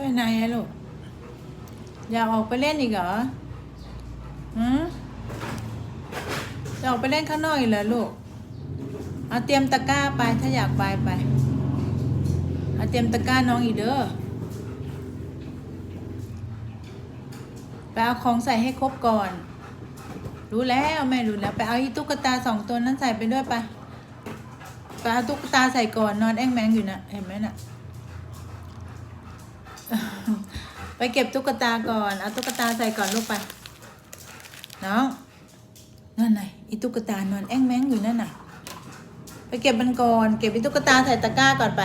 ไปไหนอะลูก อยากออกไปเล่นอีกเหรอหืมจะออกไปเล่นข้างนอกอีกเหรอลูก เอาเตรียมตะกร้าไปถ้าอยากไปไป เอาเตรียมตะกร้าน้องอีกเด้อ ไปเอาของใส่ให้ครบก่อน รู้แล้วแม่รู้แล้วไปเอาอีตุ๊กตาสองตัวนั้นใส่ไปด้วยไป ไปเอาตุ๊กตาใส่ก่อนนอนแอ้งแมงอยู่นะเห็นไหมน่ะ ไปเก็บตุ๊กตาก่อน เอาตุ๊กตาใส่ก่อนลูกไป น้องนั่นไงอีตุ๊กตานอนแอ้งแมงอยู่นั่นน่ะ ไปเก็บมันก่อน เก็บอีตุ๊กตาใส่ตะกร้าก่อนไป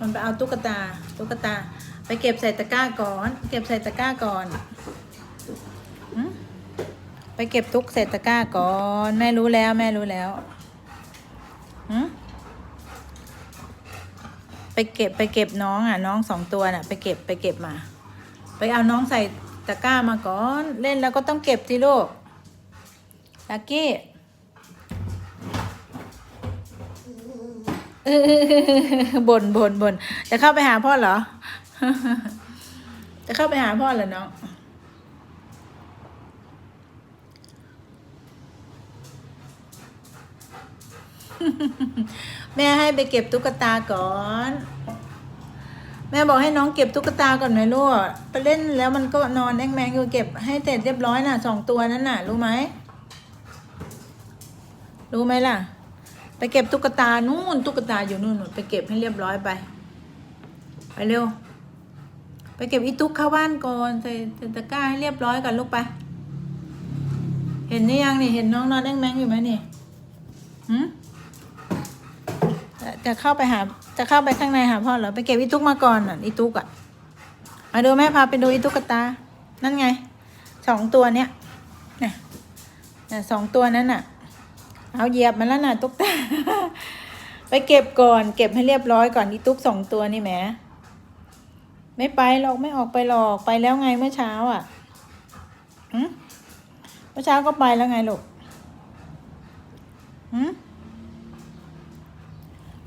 มันไปเอาตุ๊กตา ตุ๊กตา ไปเก็บใส่ตะกร้าก่อน เก็บใส่ตะกร้าก่อนไปเก็บตุ๊กใส่ตะกร้าก่อน แม่รู้แล้ว แม่รู้แล้วหืม เก็บไปเก็บน้องอะน้องสองตัวน่ะ ไปเก็บไปเก็บมา ไปเอาน้องใส่ตะกร้ามาก่อนเล่นแล้วก็ต้องเก็บสิลูกลักกี้เออบนบนบนจะเข้าไปหาพ่อเหรอ จะเข้าไปหาพ่อเหรอน้อง แม่ให้ไปเก็บตุ๊กตาก่อน แม่บอกให้น้องเก็บตุ๊กตาก่อนไหมลูกไปเล่นแล้วมันก็นอนแองแมงอยู่เก็บให้เสร็จเรียบร้อยน่ะสองตัวนั้นน่ะ รู้ไหมรู้ไหมล่ะ ไปเก็บตุ๊กตานู่นตุ๊กตาอยู่นู่นนู่นไปเก็บให้เรียบร้อยไปไปเร็ว ไปเก็บอีตุ๊กเข้าบ้านก่อนใส่ตะกร้าให้เรียบร้อยก่อนลูกไป เห็นนี่ยังนี่เห็นน้องนอนแองแมงอยู่ไหมนี่หืม จะเข้าไปหาจะเข้าไปข้างในหาพ่อเหรอไปเก็บอีตุ๊กมาก่อนอะอีตุ๊กอะมาดูแม่พาไปดูอีตุ๊กตา นั่นไงสองตัวเนี้ยเนี่ยเนี่ยสองตัวนั้นน่ะ เอาเหยียบมันแล้วน่ะตุ๊กตา ไปเก็บก่อนเก็บให้เรียบร้อยก่อนอีตุ๊กสองตัวนี่แหมไม่ไปหรอกไม่ออกไปหรอกไปแล้วไงเมื่อเช้าอะเมื่อเช้าก็ไปแล้วไงลูกหืม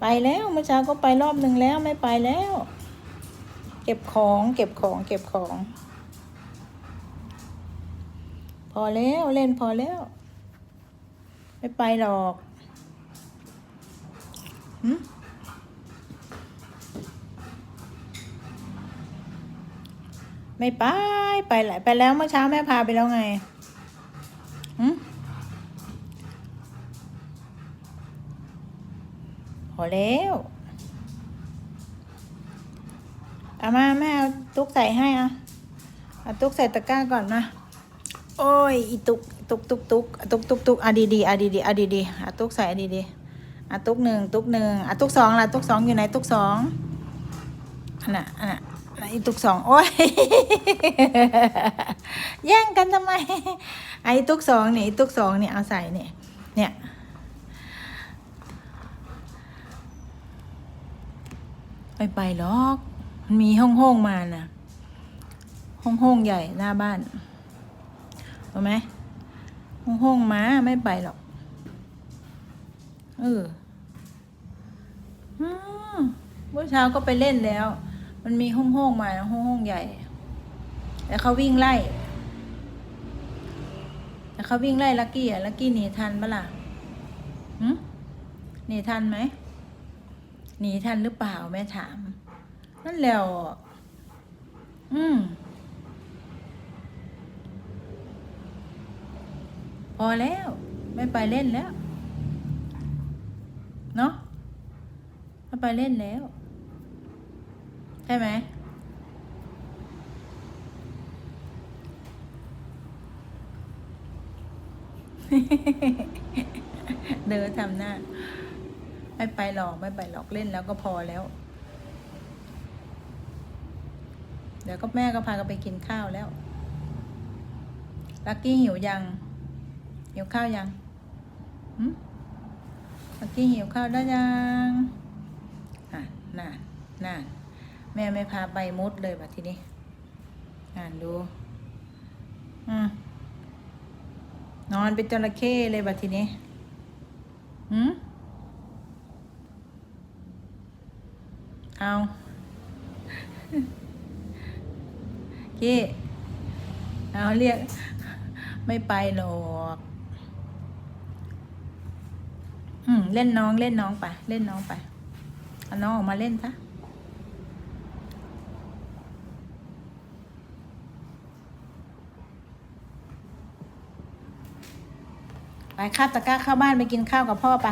ไปแล้วเมื่อเช้าก็ไปรอบหนึ่งแล้วไม่ไปแล้ว เก็บของเก็บของเก็บของ พอแล้วเล่นพอแล้ว ไม่ไปหรอกหึไม่ไป ไปแหละไปแล้วเมื่อเช้าแม่พาไปแล้วไงหึ อแล้ว เอามาแม่เอาตุ๊กใส่ให้อะเอาตุ๊กใส่ตะกร้าก่อนมา โอ้ยอีตุกตุกตุกตุกตุกตุกตุกอะดีดีอะดีดีอะดีดีอะตุกใส่อะดีดีอะตุกหนึ่งตุกหนึ่งอะตุกสองล่ะตุกสองอยู่ไหนตุกสองอันน่ะอันน่ะอันน่ะอีตุกสองโอ้ยแย่งกันทำไมไอ้ตุกสองเนี่ยไอ้ตุกสองเนี่ยเอาใส่เนี่ยเนี่ย ไม่ไปหรอก มันมีห้องห้องมาน่ะ ห้องห้องใหญ่หน้าบ้านรู้ไหมห้องห้องม้าไม่ไปหรอก เออเมื่อเช้าก็ไปเล่นแล้ว มันมีห้องห้องมาห้องห้องใหญ่แล้วเขาวิ่งไล่แล้วเขาวิ่งไล่ลักกี้อะลักกี้หนีทันปะล่ะหืมหนีทันไหม หนีทันหรือเปล่าแม่ถาม นั่นแล้ว อืม พอแล้ว ไม่ไปเล่นแล้ว เนาะไม่ไปเล่นแล้ว ใช่ไหมเดินทำหน้า ไม่ไปหรอกไม่ไปหรอกเล่นแล้วก็พอแล้ว เดี๋ยวก็แม่ก็พากันไปกินข้าวแล้ว ลักกี้หิวยัง หิวข้าวยังหืมเมื่อกี้หิวข้าวได้ยังอะน่ะน่ะแม่ไม่พาไปมุดเลยว่ะทีนี้ อ่านดู อืมนอนเป็นจระเข้เลยว่ะทีนี้หืม เอากี้เอาเรียก ไม่ไปหรอก อืม เล่นน้องเล่นน้องไป เล่นน้องไป เอาน้องออกมาเล่นซะไปคาบตะกร้าเข้าบ้านไปกินข้าวกับพ่อไป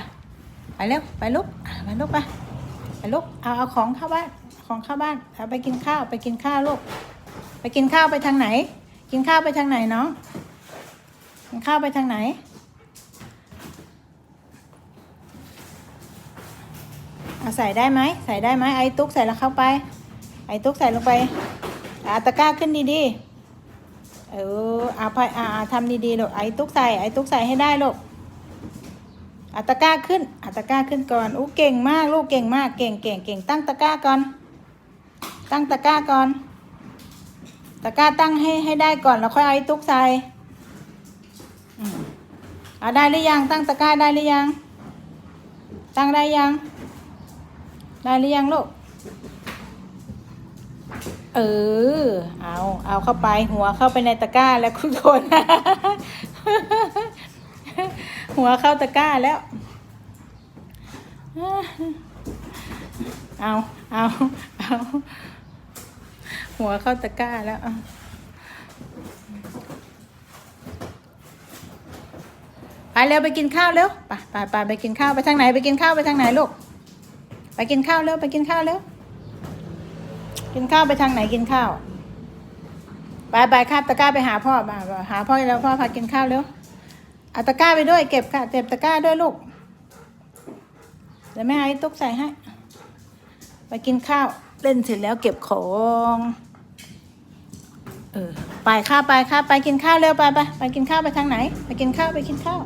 ไปเร็ว ไปลุกไปลุกปไป ลุกเอาเอาของเข้าบ้านของเข้าบ้านเอาไปกินข้าวไปกินข้าวลูกไปกินข้าวไปทางไหน กินข้าวไปทางไหนน้องกินข้าวไปทางไหน เอาใส่ได้ไหมใส่ได้ไหมไอ้ตุ๊กใส่แล้วเข้าไป ไอ้ตุ๊กใส่ลงไปอาตะกร้าขึ้นดีๆเออเอาไปอาอ่าทำดีๆลูกไอ้ตุ๊กใส่ไอ้ตุ๊กใส่ให้ได้ลูก อาตะกร้าขึ้นอาตะกร้าขึ้นก่อนอู้เก่งมากลูกเก่งมากเก่งเก่งเก่งตั้งตะกร้าก่อน ตั้งตะกร้าก่อน ตะกร้าตั้งให้ให้ได้ก่อนแล้วค่อยเอาไอ้ตุ๊กใส่อืมเอาได้หรือยังตั้งตะกร้าได้หรือยัง ตั้งได้ยัง ได้หรือยังลูกเออ เอา เอาเข้าไปหัวเข้าไปในตะกร้าแล้วคุณคน หัวเข้าตะกร้าแล้ว เอาเอาเอาหัวเข้าตะกร้าแล้วไปเร็วไปกินข้าวเร็วไปไปไปไปกินข้าวไปทางไหนไปกินข้าวไปทางไหนลูกไปกินข้าวเร็วไปกินข้าวเร็วกินข้าวไปทางไหนกินข้าวไปไปคาบตะกร้าไปหาพ่อมาหาพ่อแล้วพ่อพากินข้าวเร็ว เอาตะกร้าไปด้วยเก็บค่ะเก็บตะกร้าด้วยลูกเดี๋ยวแม่ให้ตุ๊กใส่ให้ ไปกินข้าวเล่นเสร็จแล้วเก็บของเออไปข้าวไปข้าวไปกินข้าวเร็วไปไปไปกินข้าวไปทางไหน ไปกินข้าวไปกินข้าว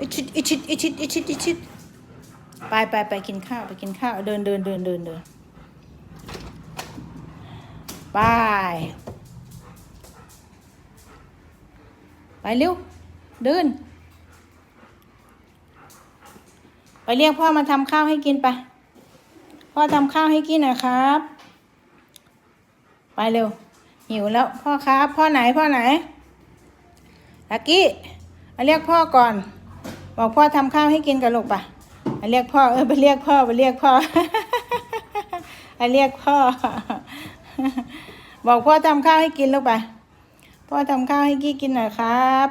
อิชิดอิชิดอิชิดอิชิดอิชิดไปไปไปกินข้าวไปกินข้าวเดินเดินเดินเดินเดินไปไปเร็ว เดิน ไปเรียกพ่อมาทำข้าวให้กินไป พ่อทำข้าวให้กินนะครับ ไปเร็ว หิวแล้วพ่อครับ พ่อไหนพ่อไหนลักกี้มาเรียกพ่อก่อน บอกพ่อทำข้าวให้กินกับลูกปะไปเรียกพ่อเออไปเรียกพ่อไปเรียกพ่อไปเรียกพ่อ บอกพ่อทำข้าวให้กินลูกไปพ่อทำข้าวให้กี้กินหน่อยครับ